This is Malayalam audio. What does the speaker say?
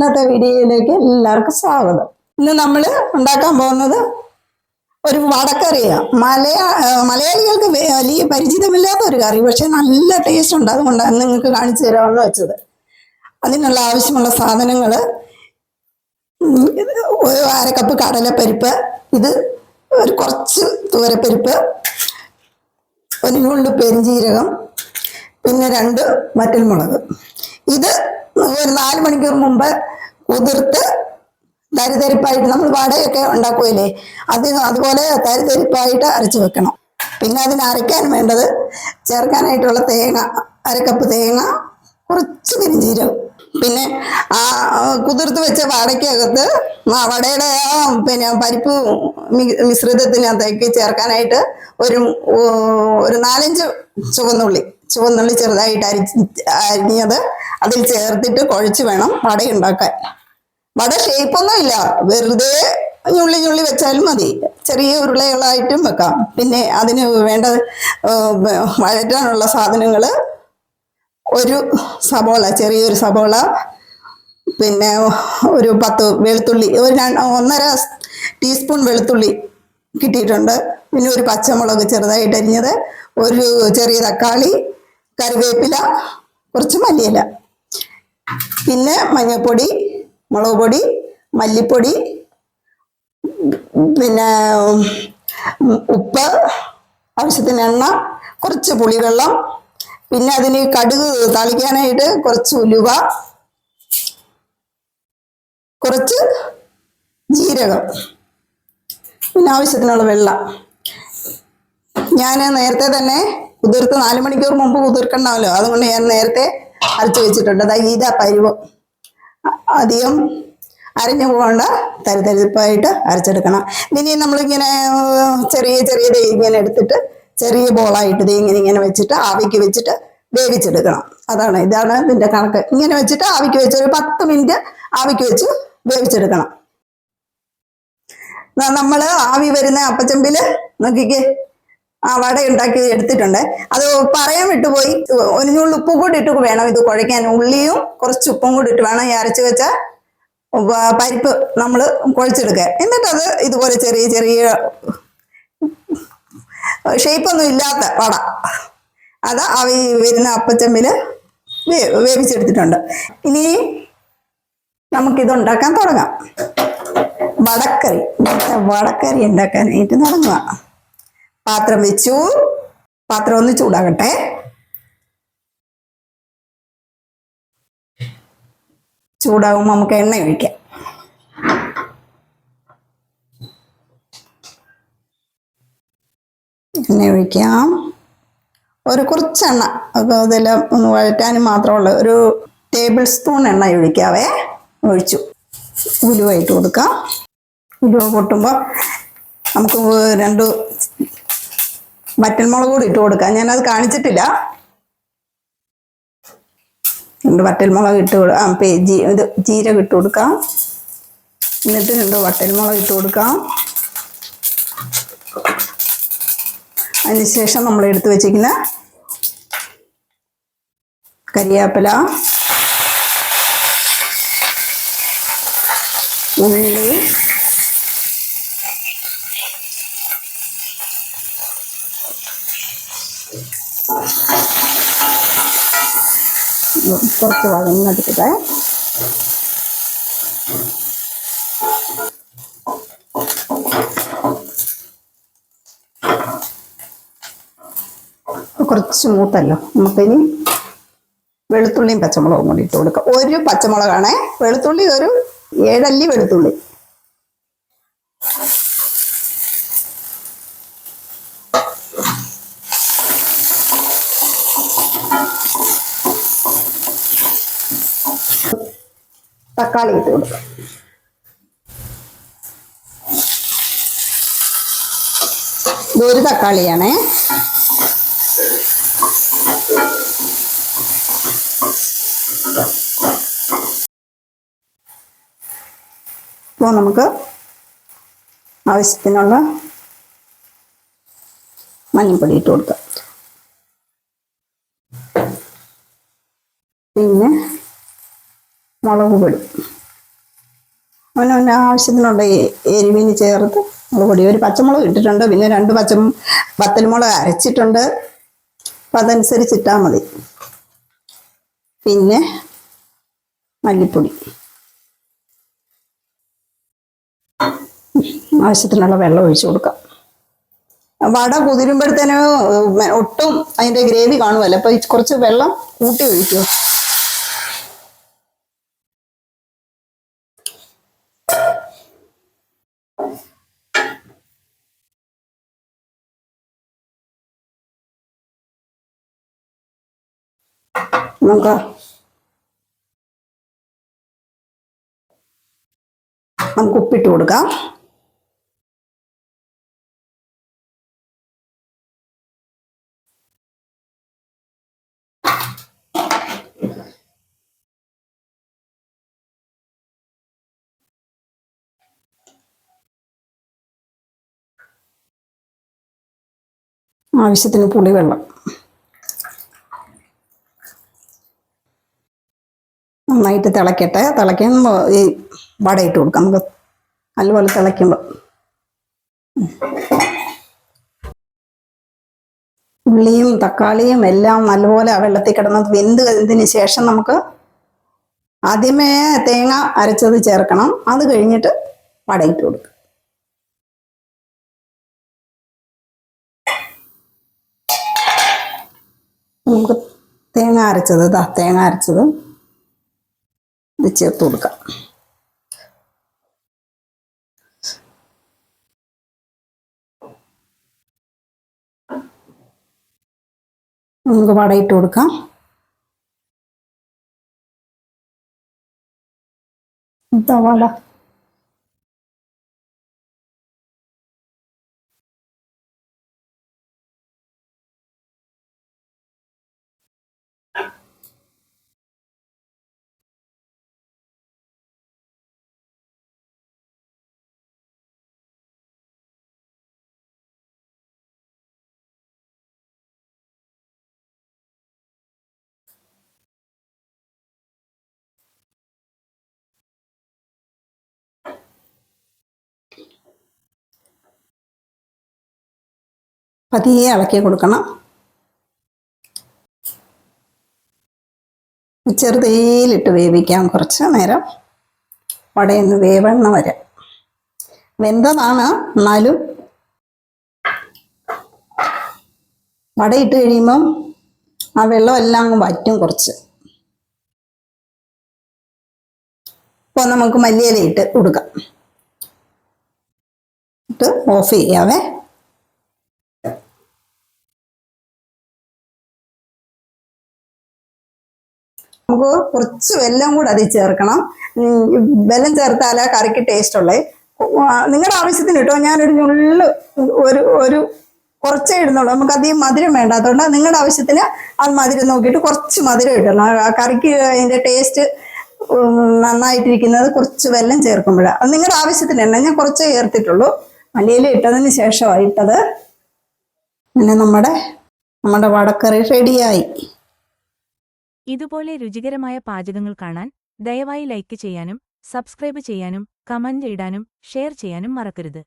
ഇന്നത്തെ വീഡിയോയിലേക്ക് എല്ലാവർക്കും സ്വാഗതം. ഇന്ന് നമ്മൾ ഉണ്ടാക്കാൻ പോകുന്നത് ഒരു വടക്കറിയാണ് മലയാ മലയാളികൾക്ക് വലിയ പരിചിതമില്ലാത്ത ഒരു കറി പക്ഷെ നല്ല ടേസ്റ്റ് ഉണ്ട്. അതുകൊണ്ടാണ് നിങ്ങൾക്ക് കാണിച്ചു തരാമെന്ന് വെച്ചത്. അതിനുള്ള ആവശ്യമുള്ള സാധനങ്ങൾ ഒരു അരക്കപ്പ് കടലപ്പരിപ്പ് ഇത് ഒരു കുറച്ച് തൂരപ്പരിപ്പ് ഒരു നുള്ളു പെരിഞ്ജീരകം പിന്നെ രണ്ട് വറ്റൽമുളക്. ഇത് ഒരു നാല് മണിക്കൂർ മുമ്പ് കുതിർത്ത് തരിതരിപ്പായിട്ട് നമ്മൾ വടയൊക്കെ ഉണ്ടാക്കുമല്ലേ അത് അതുപോലെ തരിതരിപ്പായിട്ട് അരച്ച് വെക്കണം. പിന്നെ അതിന് അരയ്ക്കാൻ വേണ്ടത് ചേർക്കാനായിട്ടുള്ള തേങ്ങ അരക്കപ്പ് തേങ്ങ കുറച്ച് പെരിഞ്ചീരകം. പിന്നെ ആ കുതിർത്ത് വെച്ച വടയ്ക്കകത്ത് വടയുടെ ആ പിന്നെ പരിപ്പ് മിശ്രിതത്തിനകത്തേക്ക് ചേർക്കാനായിട്ട് ഒരു ഒരു നാലഞ്ച് ചുവന്നുള്ളി. ചുവന്നുള്ളി ചെറുതായിട്ട് അരി അരിഞ്ഞത് അതിൽ ചേർത്തിട്ട് കുഴച്ച് വേണം വട ഉണ്ടാക്കാൻ. വട ഷേപ്പൊന്നും ഇല്ല. വെറുതെ ഞുള്ളി ഞുള്ളി വെച്ചാലും മതി. ചെറിയ ഉരുളകളായിട്ടും വെക്കാം. പിന്നെ അതിന് വേണ്ട വഴറ്റാനുള്ള സാധനങ്ങൾ ഒരു സബോള ചെറിയൊരു സബോള പിന്നെ ഒരു പത്ത് വെളുത്തുള്ളി ഒരു ഒന്നര ടീസ്പൂൺ വെളുത്തുള്ളി കിട്ടിയിട്ടുണ്ട്. പിന്നെ ഒരു പച്ചമുളക് ചെറുതായിട്ട് അരിഞ്ഞത് ഒരു ചെറിയ തക്കാളി കറിവേപ്പില കുറച്ച് മല്ലിയില. പിന്നെ മഞ്ഞൾപ്പൊടി മുളക് പൊടി മല്ലിപ്പൊടി പിന്നെ ഉപ്പ് ആവശ്യത്തിന് എണ്ണ കുറച്ച് പുളിവെള്ളം പിന്നെ അതിന് കടുക് താളിക്കാനായിട്ട് കുറച്ച് ഉലുവ കുറച്ച് ജീരകം പിന്നെ ആവശ്യത്തിനുള്ള വെള്ളം. ഞാൻ നേരത്തെ തന്നെ കുതിർത്ത് നാല് മണിക്കൂർ മുമ്പ് കുതിർക്കണ്ടാവല്ലോ. അതുകൊണ്ട് ഞാൻ നേരത്തെ അരച്ച് വെച്ചിട്ടുണ്ട്. അതായത് ഇതാ പരുവം. അധികം അരഞ്ഞു പോകണ്ട. തരിതരിപ്പായിട്ട് അരച്ചെടുക്കണം. ഇനി നമ്മളിങ്ങനെ ചെറിയ ചെറിയ ഇങ്ങനെ എടുത്തിട്ട് ചെറിയ ബോളായിട്ട് ദേ ഇങ്ങനെ ഇങ്ങനെ വെച്ചിട്ട് ആവിക്ക് വെച്ചിട്ട് വേവിച്ചെടുക്കണം. അതാണ് ഇതാണ് ഇതിന്റെ കണക്ക്. ഇങ്ങനെ വെച്ചിട്ട് ആവിക്ക് വെച്ച് ഒരു പത്ത് മിനിറ്റ് ആവിക്ക് വെച്ച് വേവിച്ചെടുക്കണം. നമ്മൾ ആവി വരുന്ന അപ്പച്ചമ്പിൽ നോക്കിക്കേ. ആ വട ഉണ്ടാക്കി എടുത്തിട്ടുണ്ട്. അത് പറയാൻ വിട്ടുപോയി. ഒരു നുള്ളു ഉപ്പും കൂടി ഇട്ട് വേണം ഇത് കുഴയ്ക്കാൻ. ഉള്ളിയും കുറച്ച് ഉപ്പും കൂടി ഇട്ട് വേണം ഈ അരച്ച് വെച്ച പരിപ്പ് നമ്മൾ കുഴച്ചെടുക്കുക എന്നിട്ടത് ഇതുപോലെ ചെറിയ ചെറിയ ഷേപ്പൊന്നും ഇല്ലാത്ത വട. അത് അവ വരുന്ന അപ്പച്ചമ്പിൽ വേ- വേവിച്ചെടുത്തിട്ടുണ്ട്. ഇനി നമുക്കിത് ഉണ്ടാക്കാൻ തുടങ്ങാം. വടക്കറി. വടക്കറി ഉണ്ടാക്കാനായിട്ട് തുടങ്ങുക. പാത്രം വെച്ചു. പാത്രം ഒന്ന് ചൂടാകട്ടെ. ചൂടാകുമ്പോൾ നമുക്ക് എണ്ണ ഒഴിക്കാം. എണ്ണ ഒഴിക്കാം. ഒരു കുറച്ച് എണ്ണ അത് അതെല്ലാം ഒന്ന് വഴറ്റാനും മാത്രമുള്ള. ഒരു ടേബിൾ സ്പൂൺ എണ്ണ ഒഴിക്കാവേ. ഒഴിച്ചു. ഉലുവ ഇട്ട് കൊടുക്കാം. ഉലുവ പൊട്ടുമ്പോൾ നമുക്ക് രണ്ട് വറ്റൽമുളക് കൂടി ഇട്ട് കൊടുക്കാം. ഞാനത് കാണിച്ചിട്ടില്ല. രണ്ട് വറ്റൽമുളക് ഇട്ട് കൊടുക്കാം പേ ജീ ഇത് ജീരകം ഇട്ട് കൊടുക്കാം. എന്നിട്ട് രണ്ട് വട്ടൽ മുളക് ഇട്ട് കൊടുക്കാം. അതിനുശേഷം നമ്മൾ എടുത്ത് വെച്ചിരിക്കുന്ന കരിയാപ്പില ഉള്ളി കുറച്ച് വഴങ്ങെടുത്തിട്ട് കുറച്ച് മൂത്തല്ലോ. നമുക്കിനി വെളുത്തുള്ളിയും പച്ചമുളകും കൂടി ഇട്ട് കൊടുക്കാം. ഒരു പച്ചമുളകാണേ. വെളുത്തുള്ളി ഒരു ഏഴല്ലി വെളുത്തുള്ളി. തക്കാളി ഇട്ട് കൊടുക്കാം. ഇത് ഒരു തക്കാളിയാണേ. അപ്പോൾ നമുക്ക് ആവശ്യത്തിനുള്ള മഞ്ഞൾപ്പൊടി ഇട്ട് കൊടുക്കാം. പിന്നെ മുളക് പൊടി അവനവന്റെ ആവശ്യത്തിനുള്ള എരിവിന് ചേർത്ത് മുളക് പൊടി ഒരു പച്ചമുളക് ഇട്ടിട്ടുണ്ട്. പിന്നെ രണ്ട് പച്ച വത്തൽമുളക് അരച്ചിട്ടുണ്ട്. അപ്പം അതനുസരിച്ച് ഇട്ടാൽ മതി. പിന്നെ മല്ലിപ്പൊടി. ആവശ്യത്തിനുള്ള വെള്ളം ഒഴിച്ചു കൊടുക്കാം. വട കുതിരുമ്പോഴത്തേനും ഒട്ടും അതിന്റെ ഗ്രേവി കാണുമല്ലോ അപ്പോൾ കുറച്ച് വെള്ളം കൂട്ടി ഒഴിക്കുമോ നമുക്ക് നമുക്ക് ഉപ്പിട്ട് കൊടുക്കാം. ആവശ്യത്തിന് പുളിവെള്ളം. നന്നായിട്ട് തിളക്കട്ടെ. തിളയ്ക്കുമ്പോൾ ഈ വട ഇട്ട് കൊടുക്കാം. നമുക്ക് നല്ലപോലെ തിളയ്ക്കുമ്പോൾ ഉള്ളിയും തക്കാളിയും എല്ലാം നല്ലപോലെ ആ വെള്ളത്തിൽ കിടന്നത് വെന്ത് കഴിഞ്ഞതിന് ശേഷം നമുക്ക് ആദ്യമേ തേങ്ങ അരച്ചത് ചേർക്കണം. അത് കഴിഞ്ഞിട്ട് വട ഇട്ട് കൊടുക്കുക നമുക്ക് തേങ്ങ അരച്ചത്. തേങ്ങ അരച്ചത്. ഇത് ചേർത്ത് കൊടുക്കാം. നമുക്ക് വടയിട്ട് കൊടുക്കാം. ഇതാ പതിയെ ഇളക്കി കൊടുക്കണം. ചെറുതേലിട്ട് വേവിക്കാം കുറച്ച് നേരം. വടയൊന്ന് വേവണ്ണ വരെ. വെന്തതാണ്. എന്നാലും വടയിട്ട് കഴിയുമ്പം ആ വെള്ളമെല്ലാം അങ്ങ് വറ്റും കുറച്ച്. ഇപ്പോൾ നമുക്ക് മല്ലിയില ഇട്ട് കൊടുക്കാം. ഇട്ട് ഓഫ് ചെയ്യാവേ. നമുക്ക് കുറച്ച് വെല്ലം കൂടെ അതിൽ ചേർക്കണം. വെല്ലം ചേർത്താലേ കറിക്ക് ടേസ്റ്റ് ഉള്ളേ. നിങ്ങളുടെ ആവശ്യത്തിന് കേട്ടോ. ഞാനൊരു ഞുള്ളു ഒരു ഒരു കുറച്ചേ ഇടുന്നുള്ളൂ. നമുക്ക് അധികം മധുരം വേണ്ട. അതുകൊണ്ട് നിങ്ങളുടെ ആവശ്യത്തിന് ആ മധുരം നോക്കിയിട്ട് കുറച്ച് മധുരം ഇടണം. കറിക്ക് അതിന്റെ ടേസ്റ്റ് നന്നായിട്ടിരിക്കുന്നത് കുറച്ച് വെല്ലം ചേർക്കുമ്പോഴാണ് അത് നിങ്ങളുടെ ആവശ്യത്തിന് തന്നെ. ഞാൻ കുറച്ചേ ചേർത്തിട്ടുള്ളൂ. മല്ലിയില ഇട്ടതിന് ശേഷമായിട്ടത് പിന്നെ നമ്മുടെ നമ്മുടെ വടക്കറി റെഡിയായി ഇതുപോലെ രുചികരമായ പാചകങ്ങൾ കാണാൻ ദയവായി ലൈക്ക് ചെയ്യാനും സബ്സ്ക്രൈബ് ചെയ്യാനും കമന്റ് ഇടാനും ഷെയർ ചെയ്യാനും മറക്കരുത്.